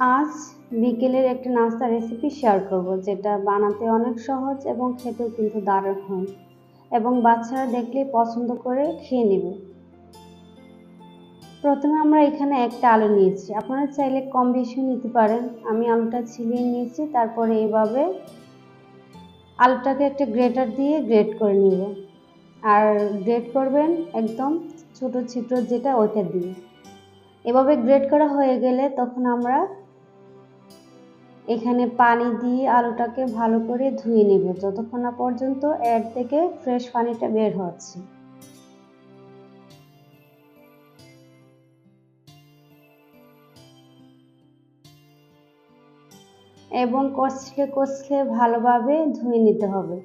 আজ বিকেলের একটা নাস্তা রেসিপি শেয়ার করব, যেটা বানাতে অনেক সহজ এবং খেতেও কিন্তু দারুণ হয় এবং বাচ্চারা দেখলেই পছন্দ করে খেয়ে নেবে। প্রথমে আমরা এখানে একটা আলু নিয়েছি। আপনারা চাইলে কম বেশি নিতে পারেন। আমি আলুটা ছিলিয়ে নিয়েছি, তারপরে এইভাবে আলুটাকে একটা গ্রেটার দিয়ে গ্রেট করে নিব। আর গ্রেট করবেন একদম ছোট ছিদ্র যেটা ওইটা দিয়ে। এভাবে গ্রেট করা হয়ে গেলে তখন আমরা এখানে পানি দিয়ে আলুটাকে ভালো করে ধুয়ে নেব। যতক্ষণ না পর্যন্ত এর থেকে ফ্রেশ পানিটা বের হচ্ছে। এবং কষলে কষলে ভালোভাবে ধুয়ে নিতে হবে।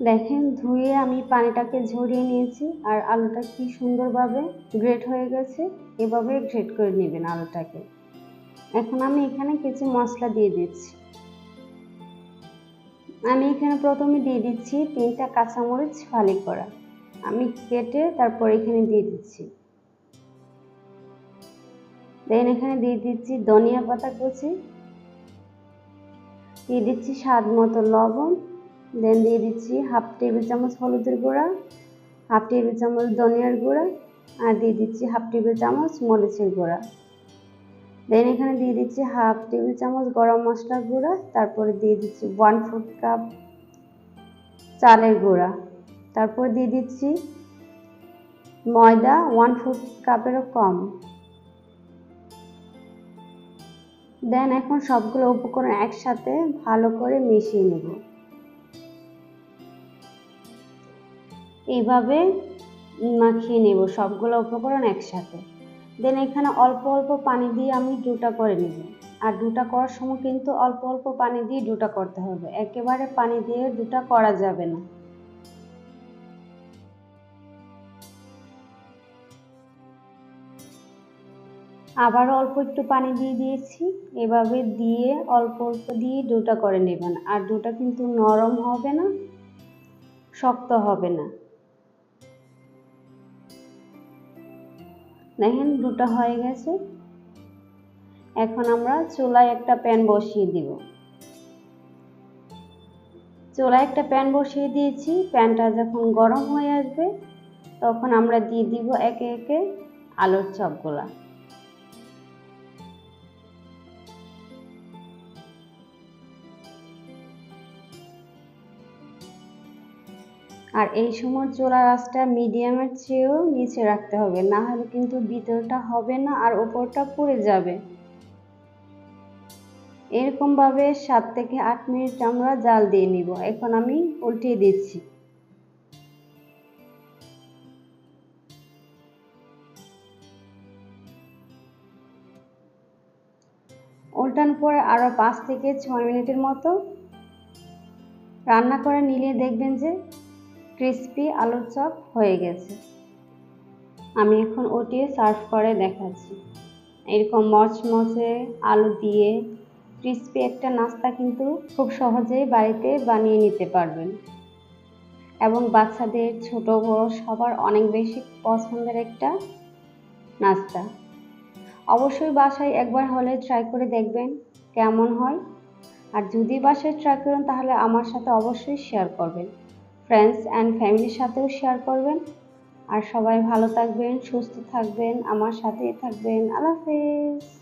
দেখেন, ধুয়ে আমি পানিটাকে ঝরিয়ে নিয়েছি আর আলুটা কি সুন্দরভাবে গ্রেট হয়ে গেছে। এভাবে গ্রেট করে নেবেন আলুটাকে। এখন আমি এখানে কিছু মশলা দিয়ে দিচ্ছি। আমি এখানে প্রথমে দিয়ে দিচ্ছি তিনটা কাঁচামরিচ ফালি করা আমি কেটে তারপর এখানে দিয়ে দিচ্ছি। দেন এখানে দিয়ে দিচ্ছি ধনিয়া পাতা কুচি। দিয়ে দিচ্ছি স্বাদ মতো লবণ। দেন দিয়ে দিচ্ছি হাফ টেবিল চামচ হলুদের গুঁড়া হাফ টেবিল চামচ ধনিয়ার গুঁড়া, আর দিয়ে দিচ্ছি হাফ টেবিল চামচ মরিচের গুঁড়া। দেন এখানে দিয়ে দিচ্ছি হাফ টেবিল চামচ গরম মশলার গুঁড়া, তারপরে দিয়ে দিচ্ছি ওয়ান ফোর্থ কাপ চালের গুঁড়া। তারপর দিয়ে দিচ্ছি ময়দা ওয়ান ফোর্থ কাপেরও কম। দেন এখন সবগুলো উপকরণ একসাথে ভালো করে মিশিয়ে নেব। এইভাবে মাখিয়ে নেব সবগুলো উপকরণ একসাথে। দেন এখানে অল্প অল্প পানি দিয়ে আমি ডুটা করে নেব। আর ডুটা করার সময় কিন্তু অল্প অল্প পানি দিয়ে ডুটা করতে হবে। একেবারে পানি দিয়ে ডুটা করা যাবে না। আবার অল্প একটু পানি দিয়ে দিয়েছি। এভাবে দিয়ে অল্প অল্প দিয়ে ডোটা করে নেবেন। আর ডোটা কিন্তু নরম হবে না, শক্ত হবে না। দেখেন, দুটো হয়ে গেছে। এখন আমরা চুলায় একটা প্যান বসিয়ে দিব। চুলায় একটা প্যান বসিয়ে দিয়েছি। প্যানটা যখন গরম হয়ে আসবে, তখন আমরা দিয়ে দিব একে একে আলুর চপগুলা। আর এই সময় চোলা রাসটা মিডিয়ামের চেয়েও নিচে রাখতে হবে, না হলে কিন্তু ভিতরটা হবে না আর ওপরটা পুড়ে যাবে। এরকমভাবে সাত থেকে আট মিনিট আমরা জাল দিয়ে নিব। এখন আমি উল্টিয়ে দিচ্ছি। উল্টান পরে আরও পাঁচ থেকে ছয় মিনিটের মতো রান্না করে নিলে দেখবেন যে ক্রিস্পি আলুর চপ হয়ে গেছে। আমি এখন ওটিয়ে সার্ভ করে দেখাচ্ছি। এরকম মচমচে আলু দিয়ে ক্রিস্পি একটা নাস্তা কিন্তু খুব সহজেই বাড়িতে বানিয়ে নিতে পারবেন। এবং বাচ্চাদের ছোট বড় সবার অনেক বেশি পছন্দের একটা নাস্তা। অবশ্যই বাসায় একবার হলে ট্রাই করে দেখবেন কেমন হয়। আর যদি বাসায় ট্রাই করেন তাহলে আমার সাথে অবশ্যই শেয়ার করবেন। ফ্রেন্ডস অ্যান্ড ফ্যামিলির সাথেও শেয়ার করবেন। আর সবাই ভালো থাকবেন, সুস্থ থাকবেন, আমার সাথেই থাকবেন। আল্লাহ হাফেজ।